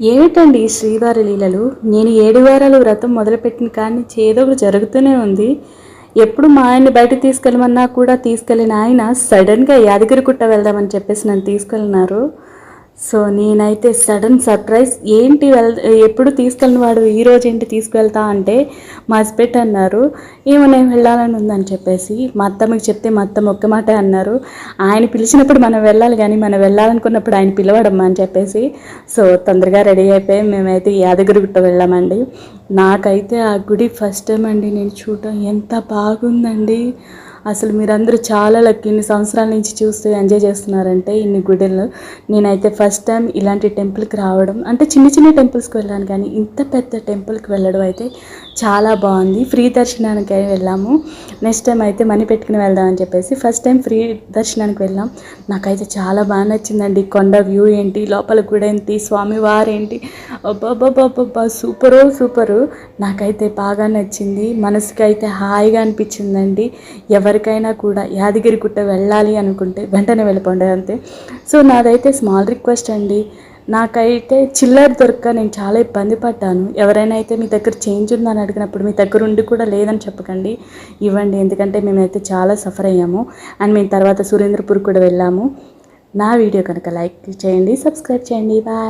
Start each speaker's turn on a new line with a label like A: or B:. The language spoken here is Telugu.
A: ఏమిటండి శ్రీవారి లీలలు? నేను ఏడు వారాలు వ్రతం మొదలుపెట్టిన కానీ ఏదో ఒకటి జరుగుతూనే ఉంది. ఎప్పుడు మా ఆయన్ని బయట తీసుకెళ్ళమన్నా కూడా తీసుకెళ్ళిన ఆయన సడన్గా యాదగిరిగుట్ట వెళ్దామని చెప్పేసి నన్ను తీసుకెళ్ళినారు. సో నేనైతే సడన్ సర్ప్రైజ్. ఏంటి వెల్ ఎప్పుడు తీసుకెళ్ళిన వాడు ఈ రోజు ఏంటి తీసుకెళ్తా అంటే మా హస్బెండ్ అన్నారు. ఏమో నేను వెళ్ళాలని ఉందని చెప్పేసి మా అత్తమ్మకి చెప్తే మా అత్తమ్మ ఒక్క మాట అన్నారు. ఆయన పిలిచినప్పుడు మనం వెళ్ళాలి కానీ మనం వెళ్ళాలనుకున్నప్పుడు ఆయన పిలవడమ్మా అని చెప్పేసి సో తొందరగా రెడీ అయిపోయి. మేమైతే యాదగిరిగుట్ట వెళ్ళామండి. నాకైతే ఆ గుడి ఫస్ట్ టైం అండి నేను చూడటం. ఎంత బాగుందండి. అసలు మీరందరూ చాలా లక్ ఇన్ని సంవత్సరాల నుంచి చూస్తూ ఎంజాయ్ చేస్తున్నారంటే ఇన్ని గుడిలు. నేనైతే ఫస్ట్ టైం ఇలాంటి టెంపుల్కి రావడం అంటే చిన్న చిన్న టెంపుల్స్కి వెళ్ళాను కానీ ఇంత పెద్ద టెంపుల్కి వెళ్ళడం అయితే చాలా బాగుంది. ఫ్రీ దర్శనానికి వెళ్ళాము. నెక్స్ట్ టైం అయితే మనీ పెట్టుకుని వెళ్దామని చెప్పేసి ఫస్ట్ టైం ఫ్రీ దర్శనానికి వెళ్ళాం. నాకైతే చాలా బాగా నచ్చిందండి. కొండ వ్యూ ఏంటి లోపల కూడా ఏంటి స్వామి అబ్బాబ్బాబ్బా సూపరు సూపరు. నాకైతే బాగా నచ్చింది. మనసుకి అయితే హాయిగా అనిపించిందండి. ఎవరికైనా కూడా యాదగిరి గుట్ట వెళ్ళాలి అనుకుంటే వెంటనే వెళ్ళిపోండి అంతే. సో నాదైతే స్మాల్ రిక్వెస్ట్ అండి. నాకైతే చిల్లర దొరక్క నేను చాలా ఇబ్బంది పడ్డాను. ఎవరైనా అయితే మీ దగ్గర చేంజ్ ఉందని అడిగినప్పుడు మీ దగ్గర ఉండి కూడా లేదని చెప్పకండి. ఇవ్వండి ఎందుకంటే మేమైతే చాలా సఫర్ అయ్యాము. అండ్ మేము తర్వాత సురేంద్రపూర్ కూడా వెళ్ళాము. నా వీడియో కనుక లైక్ చేయండి సబ్స్క్రైబ్ చేయండి. బాయ్